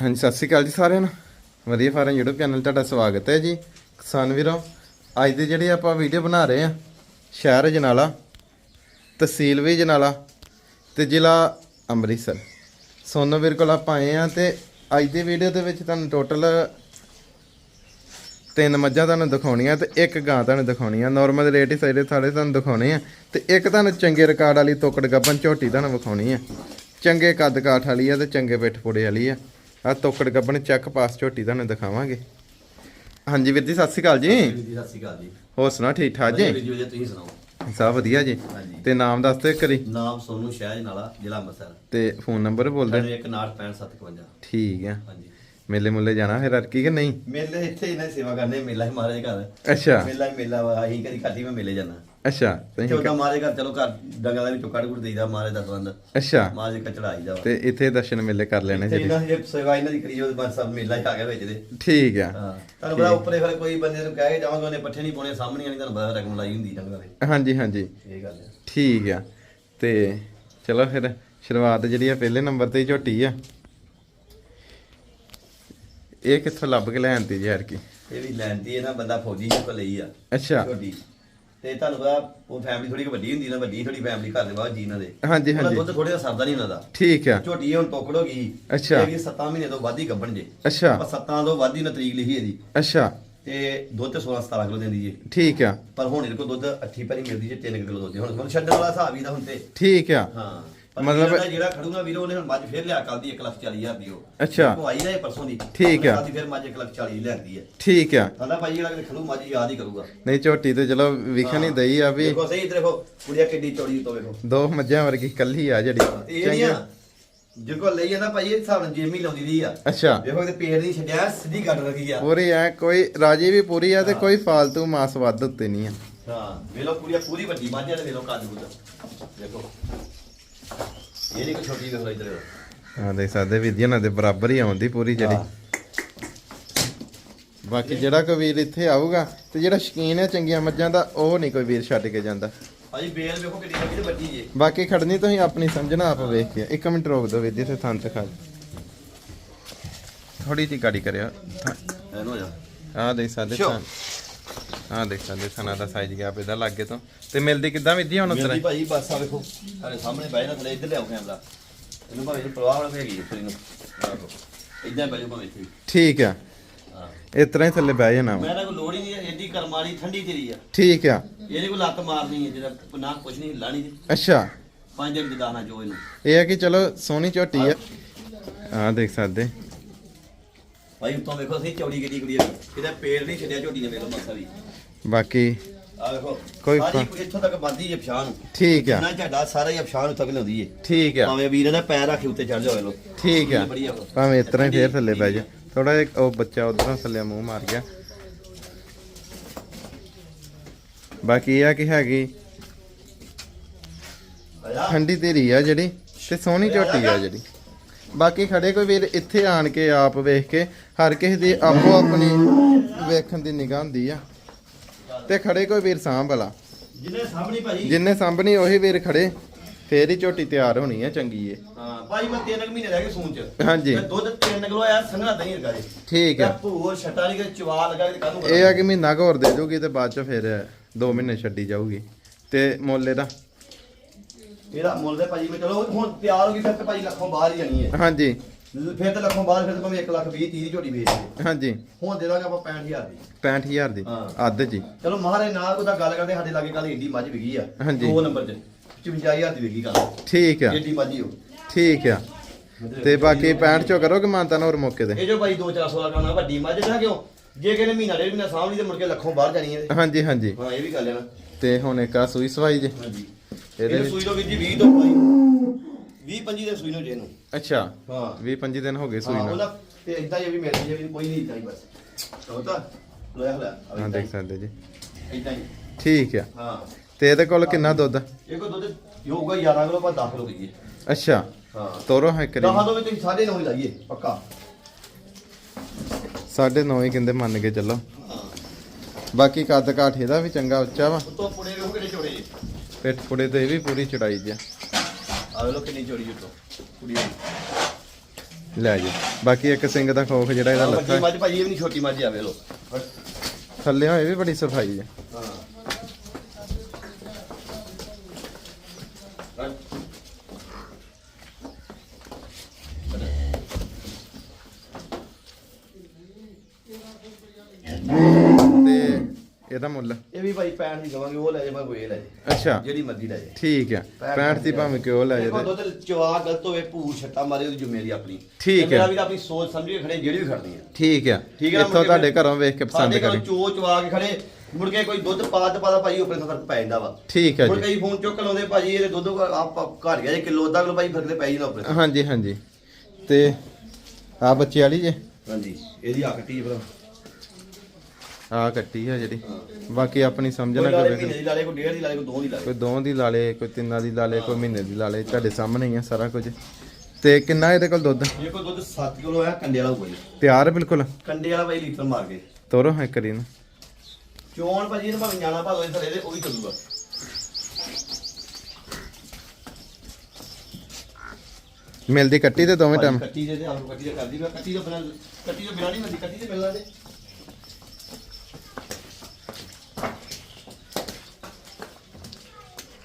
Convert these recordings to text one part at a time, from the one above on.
ਹਾਂਜੀ, ਸਤਿ ਸ਼੍ਰੀ ਅਕਾਲ ਜੀ ਸਾਰਿਆਂ ਨੂੰ। ਵਧੀਆ ਫਾਰਮ YouTube ਚੈਨਲ ਤੁਹਾਡਾ ਸਵਾਗਤ ਹੈ ਜੀ। ਕਿਸਾਨ ਵੀਰੋ, ਅੱਜ ਦੀ ਜਿਹੜੀ ਆਪਾਂ ਵੀਡੀਓ ਬਣਾ ਰਹੇ ਆ ਸ਼ਹਿਰ ਜਨਾਲਾ, ਤਹਿਸੀਲ ਵੀ ਜਨਾਲਾ ਤੇ ਜ਼ਿਲ੍ਹਾ ਅੰਮ੍ਰਿਤਸਰ। ਸੋਨੋ ਵੀਰ ਕੋਲ ਆਪਾਂ ਆਏ ਆ ਤੇ ਅੱਜ ਦੀ ਵੀਡੀਓ ਦੇ ਵਿੱਚ ਤੁਹਾਨੂੰ ਟੋਟਲ ਤਿੰਨ ਮੱਝਾਂ ਤੁਹਾਨੂੰ ਦਿਖਾਉਣੀਆਂ ਤੇ ਇੱਕ ਗਾਂ ਤੁਹਾਨੂੰ ਦਿਖਾਉਣੀ ਆ। ਨਾਰਮਲ ਰੇਟ ਹੀ ਸਾਰੇ ਸਾਰੇ ਤੁਹਾਨੂੰ ਦਿਖਾਉਣੇ ਆ ਤੇ ਇੱਕ ਤੁਹਾਨੂੰ ਚੰਗੇ ਰਿਕਾਰਡ ਵਾਲੀ ਤੋਕੜ ਗੱਬਨ ਝੋਟੀ ਤੁਹਾਨੂੰ ਵਿਖਾਉਣੀ ਆ। ਚੰਗੇ ਕੱਦ ਕਾਠ ਵਾਲੀ ਆ ਤੇ ਚੰਗੇ ਪਿੱਠ ਪੁੜੇ ਵਾਲੀ ਆ। ਆ ਤੋਕੜ ਗੱਬਨ ਚੱਕ ਪਾਸ ਝੋਟੀ ਤੁਹਾਨੂੰ ਦਿਖਾਵਾਂਗੇ। ਹਾਂਜੀ ਵੀਰ ਜੀ ਸਤਿ ਸ਼੍ਰੀ ਅਕਾਲ ਜੀ। ਵੀਰ ਜੀ ਸਤਿ ਸ਼੍ਰੀ ਅਕਾਲ ਜੀ। ਹੋਰ ਸੁਣਾ ਠੀਕ ਠਾਕ ਜੀ? ਵੀਰ ਜੀ ਤੁਸੀਂ ਸੁਣਾਓ? ਸਭ ਵਧੀਆ ਜੀ। ਹਾਂਜੀ। ਤੇ ਨਾਮ ਦੱਸ ਦਿਓ ਕਰੀ ਨਾਮ ਸੋਨੂ ਸ਼ਹਿਜ ਨਾਲਾ ਜ਼ਿਲ੍ਹਾ ਅੰਮ੍ਰਿਤਸਰ। ਤੇ ਫੋਨ ਨੰਬਰ ਬੋਲ ਦਿਓ 916557 ਠੀਕ ਆ। ਹਾਂਜੀ। ਮੇਲੇ ਮੁੱਲੇ ਜਾਣਾ ਫਿਰ ਅਰਕੀ ਕਿ ਨਹੀਂ? ਮੇਲੇ ਇੱਥੇ ਹੀ ਨੇ ਸੇਵਾ ਕਰਨੇ ਮੇਲਾ ਹੀ ਮਹਾਰਾਜ ਘਰ। ਅੱਛਾ। ਮੇਲਾ ਹੀ ਮੇਲਾ ਵਾ ਅਸੀਂ ਕਦੀ ਹੀ ਮੈਂ ਮੇਲੇ ਜਾਣਾ। ਅੱਛਾ ਤੇ ਤੁਸੀਂ ਉਹਦਾ ਮਹਾਰਾਜ ਘਰ ਚਲੋ ਘਰ ਡੰਗਾ ਦਾ ਵਿੱਚੋਂ ਕੱਢ ਕੁੜ ਦੇਈਦਾ ਮਹਾਰਾਜ ਦਾ ਸੰਬੰਧ ਅੱਛਾ। ਮਹਾਰਾਜ ਕਾ ਚੜਾਈ ਦਾ ਵਾ। ਤੇ ਇੱਥੇ ਦਰਸ਼ਨ ਮੇਲੇ ਕਰ ਲੈਣੇ ਜੀ ਇਹਨਾਂ ਦੀ ਸੇਵਾ ਇਹਨਾਂ ਦੀ ਕਰੀ ਉਹ ਬਸ ਸਭ ਮੇਲਾ ਹੀ ਆ ਗਿਆ ਵਿੱਚ ਦੇ ਠੀਕ ਆ। ਹਾਂ ਤੁਹਾਨੂੰ ਪਤਾ ਉੱਪਰੇ ਫਿਰ ਕੋਈ ਬੰਦੇ ਨੂੰ ਕਹਿ ਕੇ ਜਾਵਾਂਗੇ ਉਹਨੇ ਪੱਠੇ ਨਹੀਂ ਪਾਉਣੇ ਸਾਹਮਣੇ ਨਹੀਂ ਤੁਹਾਨੂੰ ਪਤਾ ਰਕਮ ਲਾਈ ਹੁੰਦੀ ਡੰਗਰਾਂ ਦੇ। ਹਾਂਜੀ ਹਾਂਜੀ। ਇਹ ਗੱਲ ਹੈ ਠੀਕ ਆ। ਤੇ ਚਲੋ ਫਿਰ ਸ਼ੁਰੂਆਤ ਜਿਹੜੀ ਆ ਪਹਿਲੇ ਨੰਬਰ ਤੇ ਝੋਟੀ ਆ। ਇਹ ਕਿੱਥੋਂ ਲੱਭ ਕੇ ਲੈਣ ਤੀ ਯਾਰ ਕੀ ਇਹ ਵੀ ਲੈਂਦੀ ਹੈ ਨਾ ਬੰਦਾ ਫੌਜੀ ਜੀ ਕੋ ਲਈ ਆ। ਅੱਛਾ। ਛੋਟੀ ਤੇ ਤੁਹਾਨੂੰ ਪਤਾ ਉਹ ਫੈਮਿਲੀ ਥੋੜੀ ਵੱਡੀ ਹੁੰਦੀ ਨਾ ਵੱਡੀ ਥੋੜੀ ਫੈਮਿਲੀ ਘਰ ਦੇ ਬਾਅਦ ਜੀ ਇਹਨਾਂ ਦੇ ਹਾਂਜੀ। ਹਾਂਜੀ ਦੁੱਧ ਥੋੜੇ ਦਾ ਸਰਦਾ ਨਹੀਂ ਉਹਨਾਂ ਦਾ। ਠੀਕ ਆ। ਝੋਟੀ ਹੁਣ ਟੋਕੜ ਹੋ ਗਈ। ਅੱਛਾ। ਇਹ 7 ਮਹੀਨੇ ਤੋਂ ਵੱਧ ਹੀ ਗੱਭਣ ਜੇ। ਅੱਛਾ। ਪਰ 7 ਤੋਂ ਵੱਧ ਹੀ ਨਾ ਤਰੀਕ ਲਿਖੀ ਇਹਦੀ। ਅੱਛਾ। ਤੇ ਦੁੱਧ ਤੇ 16 17 ਕਿਲੋ ਦਿੰਦੀ ਜੇ। ਠੀਕ ਆ। ਪਰ ਹੁਣ ਇਹਦੇ ਕੋਲ ਦੁੱਧ ਅੱਠੀ ਭਰੀ ਮਿਲਦੀ ਜੇ 3 ਕਿਲੋ ਦੁੱਧ ਹੁਣ ਛੱਡਣ ਵਾਲਾ ਹਿਸਾਬ ਹੀ ਦਾ ਹੁਣ ਤੇ। ਠੀਕ ਆ। ਹਾਂ। ਮਤਲਬ- ਜਿਹੜਾ ਖੜੂਗਾ ਵੀਰੋ ਉਹਨੇ ਹੁਣ ਮੱਝ ਫੇਰ ਲਿਆ ਕੱਲ ਦੀ 1 ਲੱਖ 40 ਹਜ਼ਾਰ ਦੀ ਉਹ। ਅੱਛਾ। ਉਹ ਆਈ ਨਾ ਇਹ ਪਰਸੋਂ ਦੀ। ਠੀਕ ਆ। ਦੀ ਫੇਰ ਮੱਝ 1 ਲੱਖ 40 ਲਿਆਂਦੀ ਹੈ। ਠੀਕ ਆ। ਕਹਿੰਦਾ ਭਾਈ ਜਿਹੜਾ ਖੜੂ ਮੱਝ ਯਾਦ ਹੀ ਕਰੂਗਾ। ਨਹੀਂ ਝੋਟੀ ਤੇ ਚਲੋ ਵਿਖਣ ਹੀ ਦਈ ਆ ਵੀ ਦੇਖੋ ਸਹੀ ਦੇਖੋ ਕੁੜੀਆ ਕਿੱਡੀ ਚੌੜੀ ਤੋਂ ਵੇਖੋ। ਦੋ ਮੱਝਾਂ ਵਰਗੀ ਕੱਲੀ ਆ ਜਿਹੜੀ। ਨਹੀਂ ਆ। ਜਿੰਕੋ ਲਈ ਜਾਂਦਾ ਭਾਈ ਇਹ ਹਿਸਾਬ ਨਾਲ ਜੇਮੀ ਲਾਉਂਦੀ ਰਹੀ ਆ। ਅੱਛਾ। ਵੇਖੋ ਇਹਦੇ ਪੇੜ ਨਹੀਂ ਛੱਡਿਆ ਸਿੱਧੀ ਗੱਡ ਲੱਗੀ ਆ। ਪੂਰੀ ਐ ਕੋਈ ਰਾਜੀ ਵੀ ਪੂਰੀ ਆ ਤੇ ਕੋਈ ਫਾਲਤੂ ਮਾਸ ਵੱਧ ਉੱਤੇ ਨਹੀਂ ਆ। ਹਾਂ ਵੇਲੋ ਪੂਰੀ ਪੂਰੀ ਵੱਡੀ ਮਾਝਾ ਤੇ ਵੇਲੋ ਕਾਜੂ ਦਾ ਦੇਖੋ। ਇਹ ਨਹੀਂ ਕੋਈ ਛੋਟੀ ਵੇਖ ਲਓ ਇੱਧਰ ਹਾਂ ਦੇਖ ਸਕਦੇ ਵੀ ਜੀ ਇਹਨਾਂ ਦੇ ਬਰਾਬਰ ਹੀ ਆਉਂਦੀ ਪੂਰੀ ਜਿਹੜੀ। ਬਾਕੀ ਜਿਹੜਾ ਕੋਈ ਵੀਰ ਇੱਥੇ ਆਊਗਾ ਤੇ ਜਿਹੜਾ ਸ਼ਕੀਨ ਹੈ ਚੰਗੀਆਂ ਮੱਝਾਂ ਦਾ ਉਹ ਨਹੀਂ ਕੋਈ ਵੀਰ ਛੱਡ ਕੇ ਜਾਂਦਾ। ਭਾਜੀ ਬੇਲ ਵੇਖੋ ਕਿੱਡੀ ਵੱਡੀ ਤੇ ਵੱਡੀ ਜੇ। ਬਾਕੀ ਖੜਨੀ ਤੁਸੀਂ ਆਪਣੀ ਸਮਝਣਾ ਆਪ ਵੇਖ ਕੇ। ਇੱਕ ਮਿੰਟ ਰੋਕ ਦਿਓ ਜੀ ਤੇ ਥਾਂ ਤੇ ਖਾ ਥੋੜੀ ਜਿਹੀ ਗਾੜੀ ਕਰਿਆ ਜਾ ਦੇਖ ਸਕਦੇ Sure. ਥਾਂ ਆਹ ਦੇਖ ਸਕਦੇ ਥਾਂ ਦਾ ਸਾਈਜ਼ ਗਿਆ ਇਹਦਾ ਲੱਗੇ ਤੋਂ। ਤੇ ਮਿਲਦੀ ਕਿੱਦਾਂ ਜੀ ਹੁਣ ਉਤਰ ਮੇਰੀ ਭਾਜੀ ਬਸ ਆ ਵੇਖੋ ਸਾਡੇ ਸਾਹਮਣੇ ਬਹਿ ਨਾ ਥਲੇ ਇੱਧਰ ਲਿਆਓ ਕੈਮਰਾ ਇਹਨੂੰ ਭਾਵੇਂ ਇਹਨੂੰ ਪ੍ਰਵਾਹ ਵਾਲਾ ਹੈਗੀ ਉੱਪਰ ਇਹਨੂੰ ਇਦਾਂ ਬਹਿ ਜਾਓ ਭਾਵੇਂ ਇੱਥੇ ਠੀਕ ਆ। ਇਸ ਤਰ੍ਹਾਂ ਹੀ ਥੱਲੇ ਬਹਿ ਜਾਣਾ। ਮੈਂ ਤਾਂ ਕੋਈ ਲੋੜ ਹੀ ਨਹੀਂ ਹੈ ਏਡੀ ਕਰਮਾਲੀ ਠੰਡੀ ਤੇਰੀ ਆ। ਠੀਕ ਆ। ਇਹਦੇ ਕੋਲ ਲੱਤ ਮਾਰਨੀ ਹੈ ਜਿਹੜਾ ਨਾ ਕੁਛ ਨਹੀਂ ਲਾਣੀ ਜੀ ਅੱਛਾ। ਪੰਜ ਦਿਨ ਜਦਾਨਾ ਜੋ ਇਹਨੂੰ। ਇਹ ਆ ਕਿ ਚਲੋ ਸੋਹਣੀ ਝੋਟੀ ਆ। ਆਹ ਦੇਖ ਸਕਦੇ। ਭਾਈ ਉੱਤੋਂ ਵੇਖੋ ਸਹੀ ਚੌੜੀ ਕਿੱਡੀ ਕੁੜੀ ਇਹਦਾ ਪੇੜ ਨਹੀਂ ਛੱਡਿਆ ਝੋਟੀ ਨੇ ਵੇਖੋ ਮਸਾ ਵੀ। ਬਾਕੀ ਆ ਵੇਖੋ ਕੋਈ ਸਾਰੀ ਫ- ਇੱਥੋਂ ਤੱਕ ਬੰਦੀ ਹੈ ਪਛਾਣ। ਨੂੰ ਠੀਕ ਆ। ਨਾ ਝਾਡਾ ਸਾਰਾ ਹੀ ਪਛਾਣ ਤੱਕ ਲਿਆਉਂਦੀ ਏ। ਠੀਕ ਆ। ਭਾਵੇਂ ਵੀਰ ਦਾ ਪੈਰ ਰੱਖੇ ਉੱਤੇ ਚੜ ਜਾਵੇ ਲੋ ਠੀਕ ਆ। ਬੜੀ ਆ ਉਹ। ਭਾਵੇਂ ਇਸ ਤਰ੍ਹਾਂ ਹੀ ਫੇਰ ਥੱਲੇ ਬਹਿ ਜਾ ਥੋੜਾ ਜਿਹਾ ਉਹ ਬੱਚਾ ਉਧਰੋਂ ਥੱਲੇ ਮੂੰਹ ਮਾਰ ਗਿਆ। ਬਾਕੀ ਇਹ ਆ ਕਿ ਹੈਗੀ ਠੰਡੀ ਤੇਰੀ ਆ ਜਿਹੜੀ ਤੇ ਸੋਹਣੀ ਝੋਟੀ ਆ ਜਿਹੜੀ। ਬਾਕੀ ਖੜੇ ਕੋਈ ਵੀਰ ਇੱਥੇ ਆਣ ਕੇ ਆਪ ਵੇਖ ਕੇ ਹਰ ਕਿਸੇ ਦੀ ਆਪੋ ਆਪਣੀ ਵੇਖਣ ਦੀ ਨਿਗਾਹ ਹੁੰਦੀ ਆ। ਤੇ ਖੜੇ ਕੋਈ ਵੀਰ ਸਾਂਭ ਵਾਲਾ। ਜਿਹਨੇ ਸਾਹਮਣੇ ਭਾਜੀ। ਜਿੰਨੇ ਸਾਂਭਣੀ ਉਹੀ ਵੀਰ ਖੜੇ ਫੇਰ ਹੀ ਝੋਟੀ ਤਿਆਰ ਹੋਣੀ ਆ ਚੰਗੀ ਏ। ਹਾਂ ਭਾਈ ਮੈਂ 3 ਮਹੀਨੇ ਰਹਿ ਗਏ ਸੂਨ ਚ। ਹਾਂਜੀ। ਤੇ ਦੁੱਧ 3 ਕਿਲੋ ਆਇਆ ਸੰਘਣਾ ਦਹੀਂ ਲਗਾ ਜੇ। ਠੀਕ ਆ। ਭੂਰ ਛਟਾ ਕਿ ਚਵਾ ਲਗਾ ਕੇ ਕਾਹਨੂੰ ਇਹ ਆ ਕਿ ਮਹੀਨਾ ਹੋਰ ਦੇ ਦੂਗੀ ਤੇ ਬਾਅਦ ਚ ਫਿਰ 2 ਮਹੀਨੇ ਛੱਡੀ ਜਾਊਗੀ। ਤੇ ਮੁੱਲ ਇਹਦਾ? ਇਹਦਾ ਮੁੱਲ ਦੇ ਭਾਜੀ ਮੈਂ ਚਲੋ ਹੁਣ ਤਿਆਰ ਹੋ ਗਈ ਫਿਰ ਤੇ ਭਾਜੀ ਲੱਖੋਂ ਬਾਹਰ ਹੀ ਜਾਣੀ ਹੈ। ਹਾਂਜੀ। ਫਿਰ ਤੇ ਲੱਖੋਂ ਬਾਹਰ ਫਿਰ ਤੇ ਭਾਵੇਂ 1 ਲੱਖ 20 30 ਦੀ ਝੋਟੀ ਵੇਚ ਦੇ। ਹਾਂਜੀ। ਹੁਣ ਦੇ ਦਾਂਗੇ ਆਪਾਂ 65000 ਦੀ। 65000 ਦੀ। ਹਾਂ। ਅੱਧ ਜੀ। ਚਲੋ ਮਹਾਰਾਜ ਨਾਲ ਉਹਦਾ ਗੱਲ ਕਰਦੇ ਸਾਡੇ ਲਾਗੇ ਕੱਲ ਏਡੀ ਮੱਝ ਵਿਕੀ ਆ। ਹਾਂਜੀ। ਦੋ ਨੰਬਰ 'ਚ 55000 ਦੀ ਵਿਕੀ ਕੱਲ ਠੀਕ ਆ। ਏਡੀ ਮੱਝ ਹੀ ਉਹ ਠੀਕ ਆ। ਤੇ ਬਾਕੀ 65 ਚੋਂ ਕਰੋਗੇ ਮਾਨਤਾ ਹੋਰ ਮੌਕੇ ਤੇ? ਇਹ ਜੋ ਭਾਈ 2-400 ਦਾ ਕਰਨਾ ਵੱਡੀ ਮੱਝ ਨਾ ਕਿਉਂ? ਜੇ ਕਿਨੇ ਮਹੀਨਾ ਡੇਢ ਮਹੀਨਾ ਸਾਂਭਲੀ ਤੇ ਮੁੜ ਕੇ ਲੱਖੋਂ ਬਾਹਰ ਜਾਣੀ ਹੈ। ਹਾਂਜੀ ਹਾਂਜੀ। ਹਾਂ ਇਹ ਵੀ ਗੱਲ ਹੈ ਨਾ ਤੇ ਹੁਣ ਇੱਕ ਆ ਸੂਈ ਸਵਾਈ ਜੇ। ਹਾਂਜੀ। ਇਹਦੇ ਵਿੱਚ ਸੂਈ ਤੋਂ ਵੀਰ ਜੀ 20 ਤੋਂ ਭਾਈ। 20 25 ਦੇ ਸੂਈ ਨੂੰ ਜੇ ਨੂੰ ਅੱਛਾ ਹਾਂ। 20 25 ਦਿਨ ਹੋ ਗਏ ਸੂਈ ਹਾਂ ਉਹਦਾ ਤੇ ਇਦਾਂ ਹੀ ਇਹ ਵੀ ਵੀ ਕੋਈ ਨਹੀਂ ਇਦਾਂ ਹੀ ਬਸ। ਤਾਂ ਲੋਇਆ ਹਲਾ ਹਾਂ ਦੇਖ ਸਕਦੇ ਜੀ। ਇਦਾਂ ਹੀ। ਠੀਕ ਆ। ਹਾਂ। ਤੇ ਇਹਦੇ ਕੋਲ ਕਿੰਨਾ ਦੁੱਧ? ਇਹ ਕੋ ਦੁੱਧ ਹੋਊਗਾ 11 ਕਿਲੋ ਪਰ 10 ਕਿਲੋ ਪਈਏ ਅੱਛਾ। ਹਾਂ। ਤੋਰੋ ਹੈ ਕਰੀ ਦਹਾਂ ਤੋਂ ਵੀ ਤੁਸੀਂ ਸਾਢੇ ਨੌ ਹੀ ਲਾਈਏ ਪੱਕਾ। ਸਾਢੇ ਨੌ ਹੀ ਕਹਿੰਦੇ ਮੰਨ ਕੇ ਚੱਲੋ। ਬਾਕੀ ਕੱਦ ਕਾਠ ਇਹਦਾ ਵੀ ਚੰਗਾ ਉੱਚਾ ਵਾ। ਉੱਤੋਂ ਪੁੜੇ ਪਿੱਠ ਪੁੜੇ ਤੇ ਇਹ ਵੀ ਪੂਰੀ ਚੜਾਈ ਜੀ ਆ। ਲੋ ਕਿੰਨੀ ਚੋੜੀ ਕੁੜੀ ਦੀ। ਲੈ ਜੀ ਬਾਕੀ ਇੱਕ ਸਿੰਘ ਦਾ ਖੋਖ ਜਿਹੜਾ ਇਹਦਾ ਵੱਡੀ ਮੱਝ ਭਾਜੀ ਇਹ ਵੀ ਨਹੀਂ ਛੋਟੀ ਮੱਝ ਆਵੇ ਲੋ ਥੱਲੇ ਹੋਏ ਵੀ ਬੜੀ ਸਫ਼ਾਈ ਹੈ ਹਾਂ ਤੇ ਇਹਦਾ ਮੁੱਲ? ਇਹ ਵੀ ਭਾਈ ਪੈਣ ਦੀ ਦਵਾਂਗੇ ਉਹ ਲੈ ਜੇ ਭਾਵੇਂ ਇਹ ਲੈ ਜੇ। ਅੱਛਾ। ਜਿਹੜੀ ਮਰਜ਼ੀ ਲੈ ਜੇ। ਠੀਕ ਹੈ 65 ਦੀ ਭਾਵੇਂ ਕਿਉਂ ਲੈ ਦੇਖੋ ਜੇ ਦੁੱਧ ਚਵਾ ਗਲਤ ਹੋਵੇ ਭੂ ਛੱਟਾ ਮਾਰੇ ਉਹਦੀ ਜ਼ਿੰਮੇਵਾਰੀ ਆਪਣੀ। ਠੀਕ ਤੇ ਮੇਰਾ ਹੈ। ਵੀ ਆਪਣੀ ਸੋਚ ਸਮਝ ਕੇ ਖੜੇ ਜਿਹੜੀ ਵੀ ਖੜਨੀ ਹੈ ਠੀਕ ਹੈ ਠੀਕ ਨਾ, ਇੱਥੋਂ ਤੁਹਾਡੇ ਘਰੋਂ ਵੇਖ ਕੇ ਪਸੰਦ ਘਰੋਂ ਕਰੀ। ਚੋ ਚਵਾ ਕੇ ਖੜੇ ਮੁੜ ਕੇ ਕੋਈ ਦੁੱਧ ਪਾ ਤੇ ਪਾਦਾ ਭਾਈ ਉੱਪਰ ਫ਼ਰਕ ਪੈ ਜਾਂਦਾ ਵਾ। ਠੀਕ ਹੈ ਮੁੜ ਜੀ। ਕਈ ਫੋਨ ਚੁੱਕ ਲਾਉਂਦੇ ਭਾਜੀ ਇਹਦੇ ਦੁੱਧ ਆਪ ਘਟ ਗਿਆ ਜੇ ਕਿਲੋ ਅੱਧਾ ਕਿਲੋ ਭਾਈ ਫ਼ਰਕ ਤੇ ਪੈ ਜਾਂਦਾ ਉੱਪਰ। ਹਾਂਜੀ ਹਾਂਜੀ। ਤੇ ਆ ਬੱਚੇ ਵਾਲੀ ਜੇ? ਹਾਂਜੀ ਇਹਦੀ ਆਕਟੀ ਭਰਾ। ਆ ਕੱਟੀ ਆ ਜਿਹੜੀ। ਬਾਕੀ ਆਪਣੀ ਸਮਝ ਕੋਈ ਨਾ ਲਾਲੇ ਕਰੇ ਮਹੀਨੇ ਦੀ ਲਾਲੇ ਕੋਈ ਡੇਢ ਦੀ ਲਾਲੇ ਕੋਈ ਦੋ ਦੀ ਲਾਲੇ ਕੋਈ ਦੋ ਦੀ ਲਾ ਲੇ ਕੋਈ ਤਿੰਨਾਂ ਦੀ ਲਾ ਲੇ ਕੋਈ ਮਹੀਨੇ ਦੀ ਲਾ ਲੇ ਤੁਹਾਡੇ ਸਾਹਮਣੇ ਹੀ ਆ ਸਾਰਾ ਕੁਝ। ਤੇ ਕਿੰਨਾ ਇਹਦੇ ਕੋਲ ਦੁੱਧ? ਇਹ ਕੋਈ ਦੁੱਧ 7 ਕਿਲੋ ਆ ਕੰਡੇ ਵਾਲਾ ਹੋਊਗਾ ਜੀ। ਤਿਆਰ ਹੈ ਬਿਲਕੁਲ? ਕੰਡੇ ਵਾਲਾ ਭਾਈ ਲੀਟਰ ਮਾਰ ਕੇ। ਤੋਰੋ ਹੈ ਕਰੀ ਨੂੰ ਚੋਣ ਭਾਜੀ ਇਹਨੂੰ ਭਾਵੇਂ ਜਾਣਾ ਭਾਵੇਂ ਥਲੇ ਦੇ ਉਹ ਵੀ ਚੱਲੂਗਾ। ਮਿਲਦੀ ਕੱਟੀ ਤੇ ਦੋਵੇਂ ਟਾਈਮ ਕੱਟੀ ਦੇ ਤੇ ਆਪ ਕੱਟੀ ਦੇ ਕਰਦੀ ਮੈਂ ਕੱਟੀ ਤੋਂ ਬਿਨਾਂ ਕੱਟੀ ਤੋਂ ਬਿਨਾਂ ਨਹੀਂ ਮਿਲਦੀ ਕੱਟੀ ਤੇ ਮਿਲਣਾ ਤੇ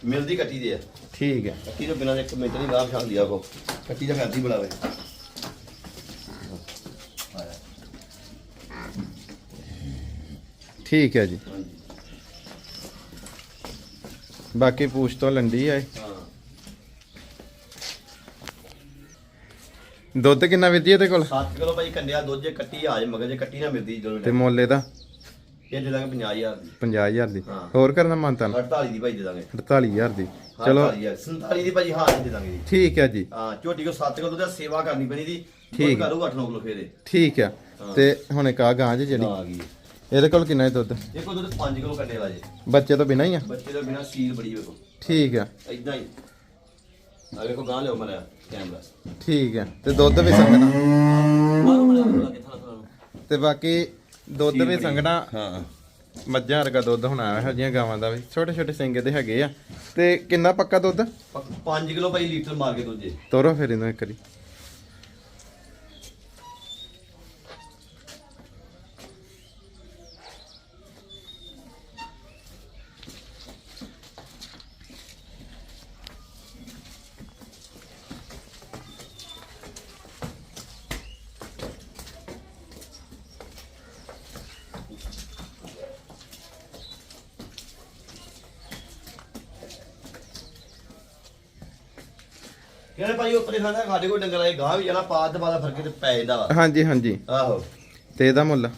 ਮਿਲਦੀ ਕੱਟੀ ਦੇ ਆ। ਠੀਕ ਹੈ। ਕੱਟੀ ਤੋਂ ਬਿਨਾਂ ਇੱਕ ਮਿੰਟ ਨਹੀਂ ਗਾਹ ਛਾਂਦੀ ਆ ਕੋ। ਕੱਟੀ ਦਾ ਕਰਦੀ ਬੁਲਾਵੇ ਠੀਕ ਹੈ ਜੀ। ਬਾਕੀ ਪੂਛ ਤੋਂ ਲੰਡੀ ਹਾਂ। ਦੁੱਧ ਕਿੰਨਾ ਜੀ ਇਹਦੇ ਕੋਲ? 7 ਕਿਲੋ ਭਾਈ ਕੰਡਿਆ ਦੁੱਧ ਜੇ ਕੱਟੀ ਆ ਜੇ ਮਗਰ ਜੇ ਕੱਟੀ ਨਾ ਮਿਲਦੀ ਜਦੋਂ ਤੇ ਮੁੱਲ ਇਹਦਾ? ਇਹ ਦੇ ਦਾਂਗੇ 50000 ਦੀ। 50000 ਦੀ। ਹਾਂ। ਹੋਰ ਕਰਨਾ ਮੰਨਤਾ 48 ਦੀ ਭਾਈ ਦੇ ਦਾਂਗੇ। 48000 ਦੀ। ਚਲੋ। 47 ਦੀ ਭਾਜੀ ਹਾਂ ਦੇ ਦਾਂਗੇ ਜੀ। ਠੀਕ ਹੈ ਜੀ। ਹਾਂ ਝੋਟੀ ਕੋ 7 ਕਿਲੋ ਦਾ ਸੇਵਾ ਕਰਨੀ ਪੈਣੀ ਦੀ। ਠੀਕ। ਕਰੂ 8-9 ਕਿਲੋ ਫੇਰੇ ਠੀਕ ਹੈ। ਤੇ ਹੁਣ ਇੱਕ ਆ ਗਾਂ ਜੇ ਜਿਹੜੀ। ਆ ਗਈ। ਇਹਦੇ ਕੋਲ ਕਿੰਨਾ ਹੈ ਦੁੱਧ? ਇਹ ਕੋ ਦੁੱਧ 5 ਕਿਲੋ ਕੰਡੇ ਵਾਲਾ ਜੇ। ਬੱਚੇ ਤੋਂ ਬਿਨਾਂ ਹੀ ਆ? ਬੱਚੇ ਦਾ ਬਿਨਾ ਸੀਲ ਬੜੀ ਵੇਖੋ ਠੀਕ ਹੈ। ਇਦਾਂ ਹੀ। ਆ ਵੇਖੋ ਗਾਂ ਲਿਓ ਮਰਿਆ ਕੈਮਰਾ। ਠੀਕ ਹੈ। ਤੇ ਦੁੱਧ ਵੀ ਸੰਗਣਾ। ਮਾਰੋ ਮਰਿਆ ਥੋੜਾ ਕਿੱਥਾ ਥੋੜਾ ਤੇ ਬਾਕੀ ਦੁੱਧ ਵੀ ਸੰਗਣਾ ਹਾਂ। ਮੱਝਾਂ ਵਰਗਾ ਦੁੱਧ ਹੋਣਾ ਇਹੋ ਜਿਹੀਆਂ ਗਾਵਾਂ ਦਾ ਵੀ। ਛੋਟੇ ਛੋਟੇ ਸਿੰਗੇ ਦੇ ਹੈਗੇ ਆ। ਤੇ ਕਿੰਨਾ ਪੱਕਾ ਦੁੱਧ? 5 ਕਿਲੋ ਭਾਈ ਲੀਟਰ ਮਾਰ ਕੇ ਦੁੱਧ ਜੇ ਤੋਰੋ ਫਿਰ ਇਹਨੂੰ ਇੱਕ ਵਾਰੀ। ਕਹਿੰਦੇ ਭਾਈ ਉੱਪਰੇ ਖਾਂਦਾ ਸਾਡੇ ਕੋਲ ਡੰਗਰ ਆਏ ਗਾਂ ਵੀ ਜਿਹੜਾ ਪਾਦ ਤੇ ਪਾਦਾ ਫ਼ਰਕ ਤੇ ਪੈ ਜਾਂਦਾ ਵਾ। ਹਾਂਜੀ ਹਾਂਜੀ। ਆਹੋ। ਤੇ ਇਹਦਾ ਮੁੱਲ?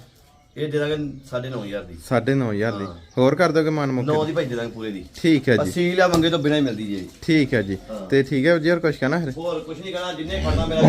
ਇਹ ਦੇ ਦਾਂਗੇ 9500 ਦੀ। 9500 ਦੀ। ਹੋਰ ਕਰ ਦੋਗੇ ਮਨ ਮੁੱਕ? 9 ਦੀ ਭਾਈ ਦੇ ਦਾਂਗੇ ਪੂਰੇ ਦੀ। ਠੀਕ ਹੈ ਜੀ। ਅਸੀਲ ਆ ਮੰਗੇ ਤੋਂ ਬਿਨਾਂ ਹੀ ਮਿਲਦੀ ਜੀ ਠੀਕ ਹੈ ਜੀ। ਤੇ ਠੀਕ ਹੈ ਜੀ ਹੋਰ ਕੁਝ ਕਹਿਣਾ ਫਿਰ? ਹੋਰ ਕੁਝ ਨਹੀਂ ਕਹਿਣਾ ਜਿੰਨੇ ਖੜਨਾ ਮੇਰਾ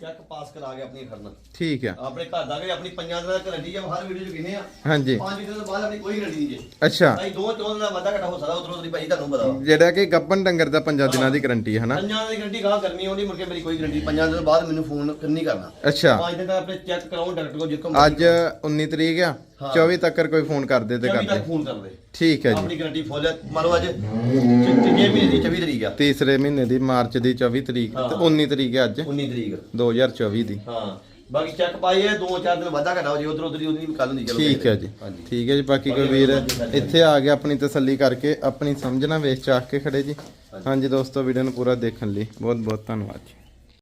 ਚੈੱਕ ਪਾਸ ਕਰਾ ਕੇ ਆਪਣੀ ਖੜਨਾ। ਠੀਕ ਹੈ ਆਪਣੇ ਘਰ ਦਾ ਵੀ ਆਪਣੀ ਪੰਜਾਂ ਦਿਨਾਂ ਦੀ ਗਰੰਟੀ ਆ ਹਰ ਵੀਡੀਓ 'ਚ ਕਿਨੇ ਆ। ਹਾਂਜੀ। ਪੰਜ ਦਿਨਾਂ ਤੋਂ ਬਾਅਦ ਆਪਣੀ ਕੋਈ ਗਰੰਟੀ ਨਹੀਂ ਜੇ। ਅੱਛਾ। ਭਾਈ ਦੋ ਚੌਂ ਦਾ ਵਾਧਾ ਘਟਾ ਹੋ ਸਕਦਾ ਉਧਰੋਂ ਉਧਰੀ ਭਾਈ ਤੁਹਾਨੂੰ ਪਤਾ ਜਿਹੜਾ ਕਿ ਗੱਬਨ ਡੰਗਰ ਦਾ ਪੰਜਾਂ ਦਿਨਾਂ ਦੀ ਗਾਰੰਟੀ ਹੈ ਹਨਾ? ਪੰਜਾਂ ਦੀ ਗਰੰਟੀ ਗਾਂ ਗਰਮੀ ਆਉਂਦੀ ਮੁੜ ਕੇ ਮੇਰੀ ਕੋਈ ਗਰੰਟੀ ਪੰਜਾਂ ਦਿਨਾਂ ਬਾਅਦ ਮੈਨੂੰ ਫੋਨ ਨਹੀਂ ਕਰਨਾ। ਅੱਛਾ। ਪੰਜ ਦਿਨ ਦਾ ਆਪਣੇ ਚੈੱਕ ਕਰਾਉਂ ਡਾਕਟਰ ਕੋਲ ਜਿੱਕੋ ਅੱਜ 19 ਤਰੀਕ ਆ। ਹਾਂ। 24 ਤੱਕ ਕੋਈ ਫੋਨ ਕਰ ਦੇ ਤੇ ਕਰ ਤੱਕ ਦੇ ਫੋਨ ਕਰ ਦੇ ਠੀਕ ਹੈ ਜੀ। ਆਪਣੀ ਗਰੰਟੀ ਫੁੱਲ ਹੈ। ਮੰਨ ਲਓ ਅੱਜ ਤੀਜੇ ਮਹੀਨੇ ਦੀ 24 ਤਰੀਕ ਆ। ਤੀਸਰੇ ਮਹੀਨੇ ਦੀ ਮਾਰਚ ਦੀ 24 ਤਰੀਕ ਤੇ ਹਾਂ। 19 ਤਰੀਕ ਹੈ ਅੱਜ। 19 ਤਰੀਕ। 2024 ਦੀ। ਹਾਂ। ਬਾਕੀ ਚੈੱਕ ਪਾਈਏ ਦੋ ਚਾਰ ਦਿਨ ਵਾਧਾ ਘਟਾ ਹੋ ਜੇ ਉਧਰ ਉਧਰ ਉਹਦੀ ਵੀ ਕੱਲ ਹੁੰਦੀ ਚਲੋ। ਠੀਕ ਹੈ ਜੀ। ਹਾਂਜੀ। ਠੀਕ ਹੈ ਜੀ ਬਾਕੀ ਕੋਈ ਵੀਰ ਇੱਥੇ ਆ ਕੇ ਆਪਣੀ ਤਸੱਲੀ ਕਰਕੇ ਆਪਣੀ ਸਮਝਣਾ ਵੇਚ ਚਾਖ ਕੇ ਖੜੇ ਜੀ। ਹਾਂਜੀ। ਦੋਸਤੋ ਵੀਡੀਓ ਨੂੰ ਪੂਰਾ ਦੇਖਣ ਲਈ ਬਹੁਤ ਬਹੁਤ ਧੰਨਵਾਦ ਜੀ।